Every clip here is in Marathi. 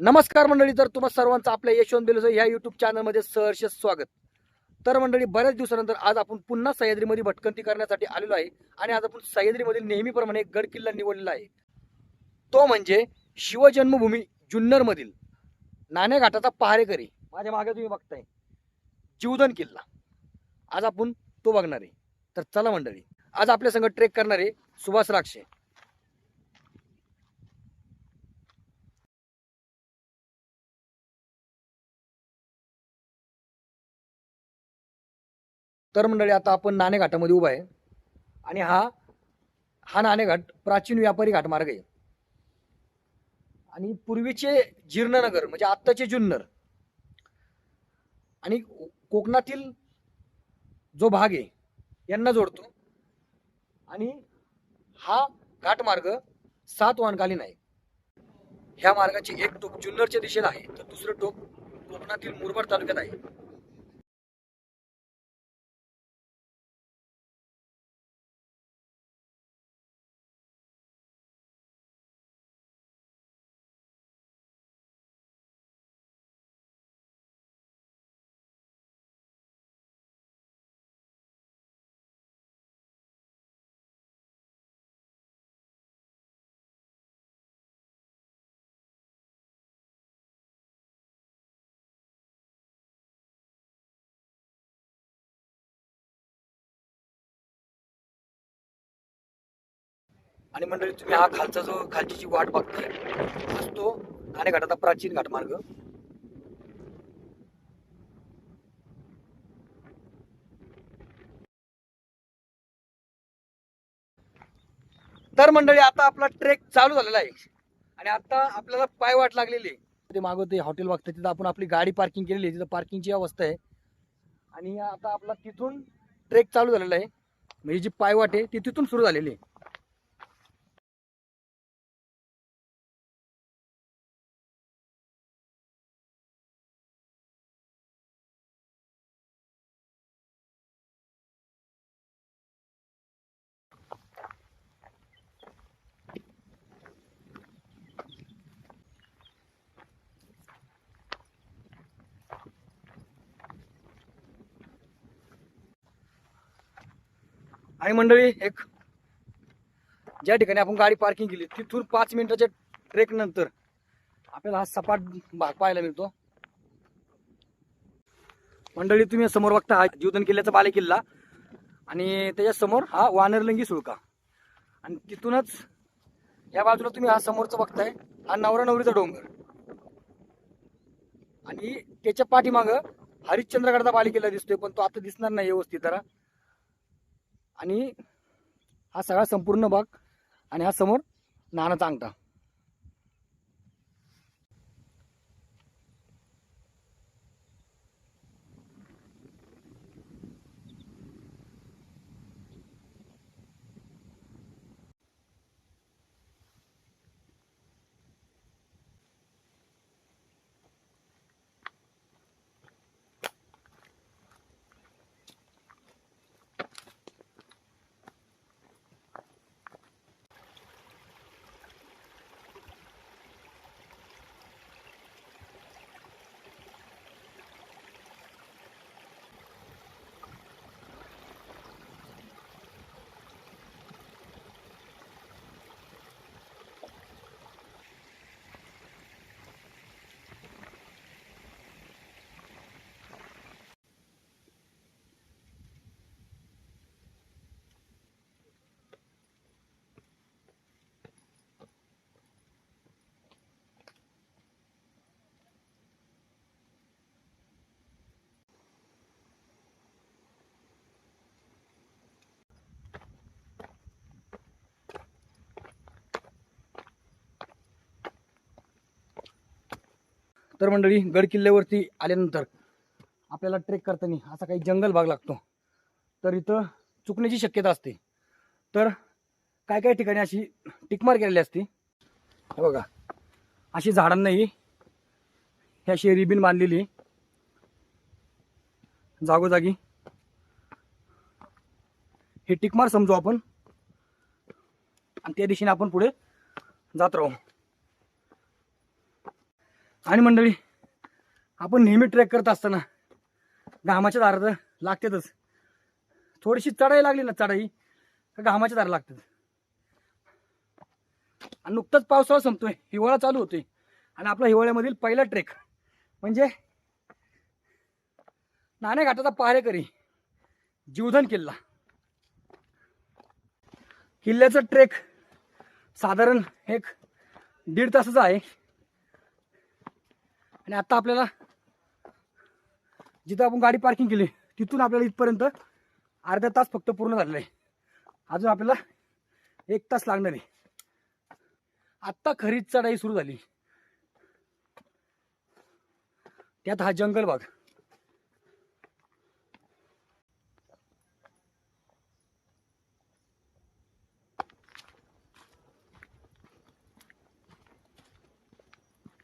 नमस्कार मंडळी तर तुम्हा सर्वांचं आपल्या यशवंत बेलुसर ह्या युट्यूब चॅनलमध्ये सहर्ष स्वागत. तर मंडळी बऱ्याच दिवसानंतर आज आपण पुन्हा सह्याद्रीमध्ये भटकंती करण्यासाठी आलेलो आहे आणि आज आपण सह्याद्रीमधील नेहमीप्रमाणे एक गड किल्ला निवडलेला आहे. तो म्हणजे शिवजन्मभूमी जुन्नरमधील नाण्याघाटाचा पहारेकरी. माझ्या मागे तुम्ही बघताय. जीवधन किल्ला. आज आपण तो बघणार आहे. तर चला मंडळी आज आपल्या संग ट्रेक करणारे सुभाष राक्षे. तर मंडळी आता आपण नाणेघाटामध्ये उभा आहे. आणि हा हा नाणेघाट प्राचीन व्यापारी घाटमार्ग आहे. आणि पूर्वीचे जीर्णनगर म्हणजे आत्ताचे जुन्नर आणि कोकणातील जो भाग आहे यांना जोडतो. आणि हा घाटमार्ग सात वाहनकालीन आहे. ह्या मार्गाचे एक टोक जुन्नरच्या दिशेला आहे तर दुसरं टोक कोकणातील मुरबाड तालुक्यात आहे. आणि मंडळी तुम्ही हा खालचा जो खालची जी वाट बघताय हाच तो नाणेघाटाचा प्राचीन घाटमार्ग. तर मंडळी आता आपला ट्रेक चालू झालेला आहे. आणि आता आपल्याला पाय वाट लागलेली आहे. ते मागं ते हॉटेल बघतं तिथं आपण आपली गाडी पार्किंग केलेली आहे. तिथं पार्किंगची अवस्था आहे. आणि आता आपला तिथून ट्रेक चालू झालेला आहे. म्हणजे जी पायवाट आहे ती तिथून सुरू झालेली आहे. आणि मंडळी एक ज्या ठिकाणी आपण गाडी पार्किंग केली तिथून पाच मिनिटाच्या ट्रेक नंतर आपल्याला हा सपाट भाग पाहायला मिळतो. मंडळी तुम्ही समोर बघता हा जीवधन किल्ल्याचा बाले किल्ला आणि त्याच्यासमोर हा वानरलिंगी सुळका. आणि तिथूनच या बाजूला तुम्ही हा समोरचा बघताय हा नवरा नवरीचा डोंगर. आणि त्याच्या पाठीमागं हरिश्चंद्रगडचा बाले किल्ला दिसतोय पण तो आता दिसणार नाही व्यवस्थित जरा. आणि हा सगळा संपूर्ण भाग आणि हा समोर नानाचा अंगठा तर मंडळी गड किल्ल्यावरती आल्यानंतर आपल्याला ट्रेक करताना असा काही जंगल भाग लागतो. तर इथं चुकण्याची शक्यता असते. तर काय काय ठिकाणी अशी टिकमार केलेली असते? हे बघा. अशी झाडांनाही ही अशी रिबीन बांधलेली. जागोजागी. हे टिकमार समजू आपण. आणि त्या दिशेने आपण पुढे जात राहू. आणि मंडळी आपण नेहमी ट्रेक करत असताना घामाच्या दारात लागतातच. थोडीशी चढाई लागली ना चढाई तर घामाच्या दारा लागतात. आणि नुकताच पावसाळा संपतोय हिवाळा चालू होतोय. आणि आपला हिवाळ्यामधील पहिला ट्रेक म्हणजे नाणे घाटाचा पहारेकरी जीवधन किल्ला. किल्ल्याचा ट्रेक साधारण एक दीड तासाचा आहे. आणि आत्ता आपल्याला जिथं आपण गाडी पार्किंग केली तिथून आपल्याला इथपर्यंत अर्धा तास फक्त पूर्ण झालेला आहे. अजून आपल्याला एक तास लागणार आहे. आत्ता खरीच चढाई सुरू झाली. त्यात हा जंगल भाग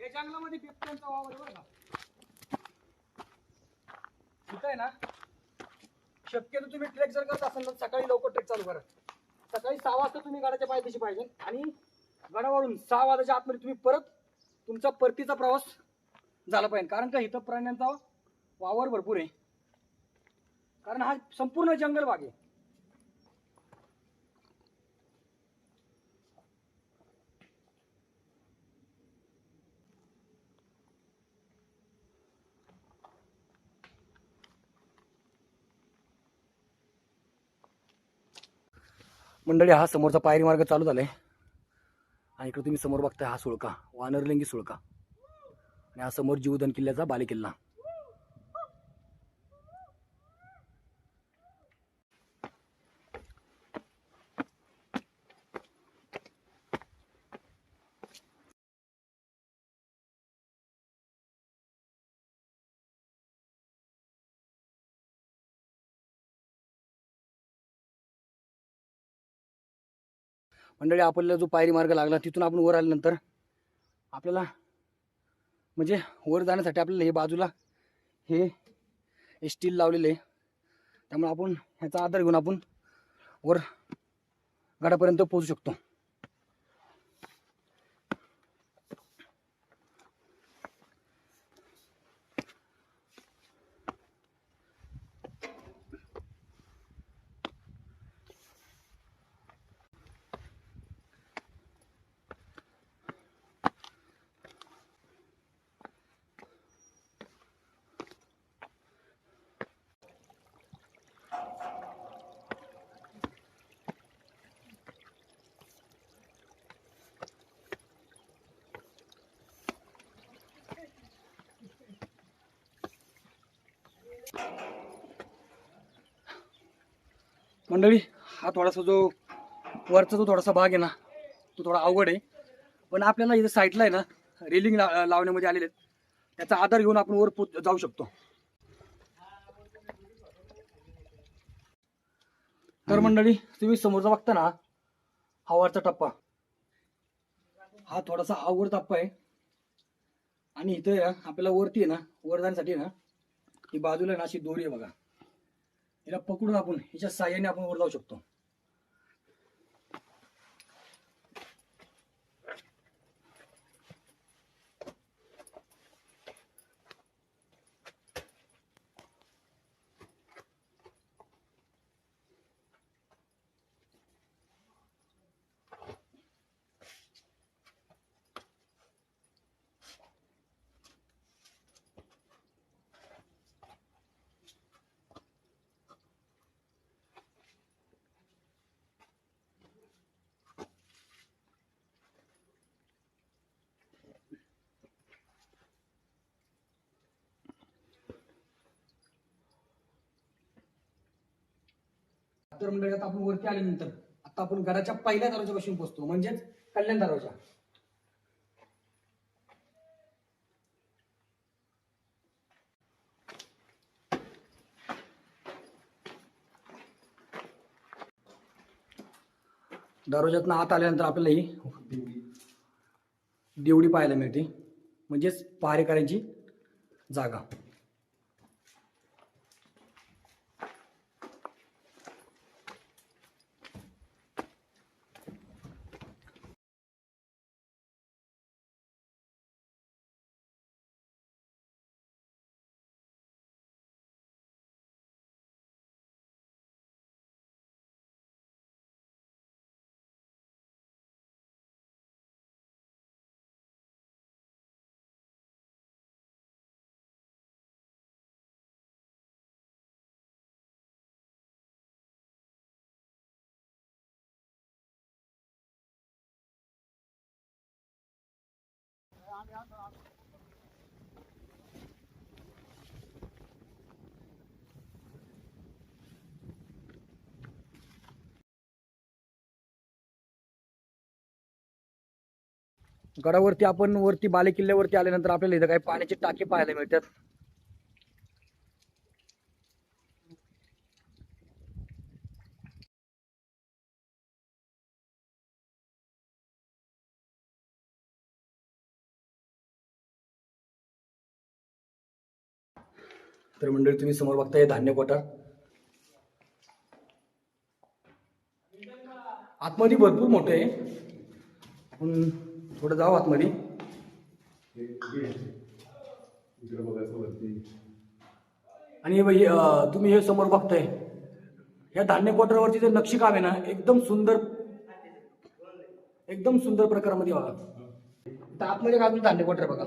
या जंगलामध्ये बिबट्यांचा वावर आहे बरं का. इथं आहे ना शक्यतो तुम्ही ट्रेक जर करत असाल तर सकाळी लवकर ट्रेक चालू करा. सकाळी सहा वाजता तुम्ही गडाच्या पायथ्याशी पाहिजे आणि गडावरून सहा वाजाच्या आतमध्ये तुम्ही परत तुमचा परतीचा प्रवास झाला पाहिजे. कारण का इथं प्राण्यांचा वावर भरपूर आहे. कारण हा संपूर्ण जंगल भाग आहे. मंडळी हा समोरचा पायरी मार्ग चालू झाला आहे आणि इकडे तुम्ही समोर बघताय हा सुळका वानरलिंगी सुळका. आणि हा समोर जीवधन किल्ल्याचा बालेकिल्ला. मंडळी आपल्याला जो पायरी मार्ग लागला तिथून आपण वर आल्यानंतर आपल्याला म्हणजे वर जाण्यासाठी आपल्याला हे बाजूला हे स्टील लावलेले आहे. त्यामुळे आपण ह्याचा आधार घेऊन आपण वर गडापर्यंत पोहोचू शकतो. मंडळी हा थोडासा जो वरचा जो थोडासा भाग आहे ना तो थोडा अवघड आहे. पण आपल्याला इथं साईडला आहे ना रेलिंग लावण्यामध्ये आलेले आहेत. त्याचा आधार घेऊन आपण वर पोच- जाऊ शकतो. तर मंडळी तुम्ही समोरचा बघता ना हा वरचा टप्पा. हा थोडासा अवघड टप्पा आहे. आणि इथं आपल्याला वरती आहे ना वर जाण्यासाठी ना ही बाजूला ना अशी दोरी आहे बघा. हिला पकडून आपण हिच्या साह्याने आपण वर जाऊ शकतो. तर मंडळी आता आपण वरती आल्यानंतर आता आपण घराच्या पहिल्या दरवाजापासून पोहोचतो म्हणजेच कल्याण दरवाजा. दरवाजातनं आत आल्यानंतर आपल्याला ही देवडी पाहायला मिळते. म्हणजेच पहारेकऱ्यांची जागा. गडावरती आपण वरती बाले किल्ल्यावरती आल्यानंतर आपल्याला इथं काही पाण्याचे टाके पाहायला मिळतात. तर मंडळी तुम्ही समोर बघताय धान्य कोठार. आतमध्ये भरपूर मोठं आहे. आपण थोडं जाऊ आतमध्ये. आणि तुम्ही हे समोर बघताय. या धान्य क्वार्टरवरती जे नक्षीकाम आहे ना एकदम सुंदर एकदम सुंदर प्रकारामध्ये बघा. इथं आतमध्ये काय धान्य क्वार्टर बघा.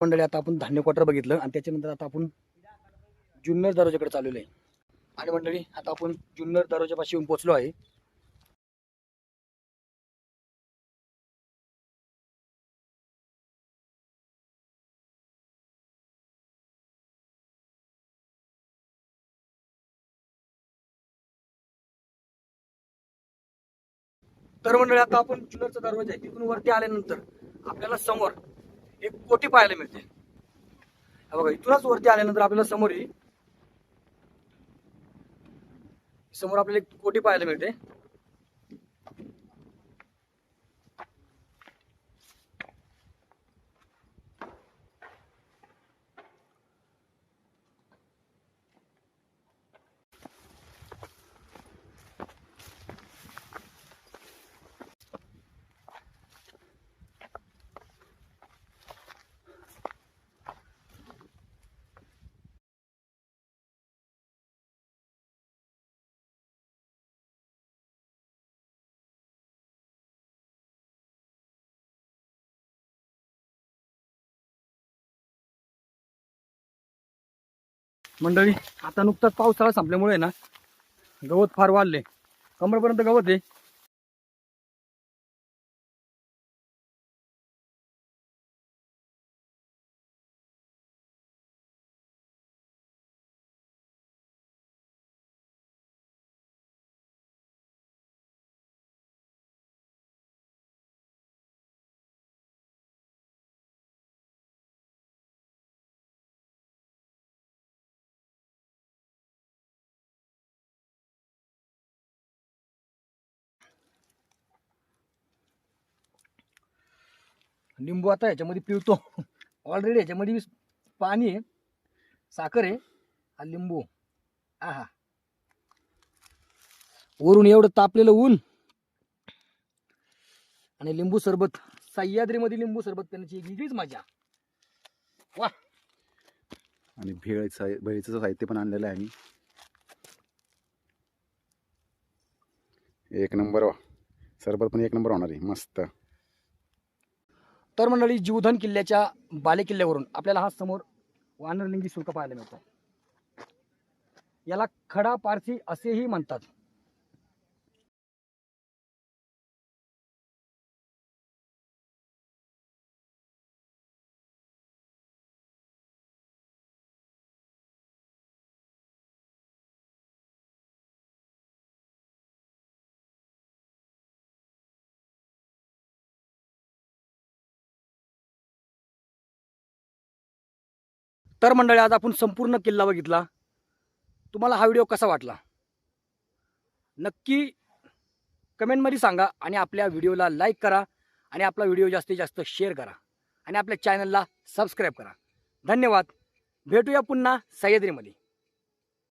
मंडळी आता आपण धान्य क्वार्टर बघितलं आणि त्याच्यानंतर आता आपण जुन्नर दरवाजाकडे चाललेलो आहे. आणि मंडळी आता आपण जुन्नर दरोज्यापाशी येऊन पोहोचलो आहे. तर मंडळी आता आपण जुन्नरचा दरवाजा आहे तिथून वरती आल्यानंतर आपल्याला समोर एक कोटी पाहायला मिळते. बघा इथूनच वरती आल्यानंतर आपल्याला समोर ही समोर आपल्याला एक कोटी पाहायला मिळते. मंडळी आता नुकताच पावसाळा संपल्यामुळे ना गवत फार वाढले. कमरपर्यंत गवत आहे. लिंबू आता याच्यामध्ये पिळतो. ऑलरेडी ह्याच्यामध्ये पाणी आहे. साखर आहे. हा लिंबू. आहा. वरून एवढं तापलेलं ऊन. आणि लिंबू सरबत. सह्याद्रीमध्ये लिंबू सरबत पिण्याची वेगळीच मजा. वा आणि भेळ सा भेळीचं साहित्य पण आणलेलं आहे आम्ही एक नंबर वा. सरबत पण एक नंबर होणार आहे. मस्त. तर मंडळी जीवधन किल्ल्याच्या बालेकिल्ल्यावरून आपल्याला हा समोर वानरलिंगी शुल्क पाहायला मिळतो. याला खडा पारसी असेही म्हणतात. तर मंडळी आज आपण संपूर्ण किल्ला बघितला. तुम्हाला हा व्हिडिओ कसा वाटला? नक्की कमेंटमध्ये सांगा आणि आपल्या व्हिडिओला लाईक करा आणि आपला व्हिडिओ जास्तीत जास्त शेअर करा आणि आपल्या चॅनलला सबस्क्राईब करा. धन्यवाद. भेटूया पुन्हा सह्याद्रीमध्ये.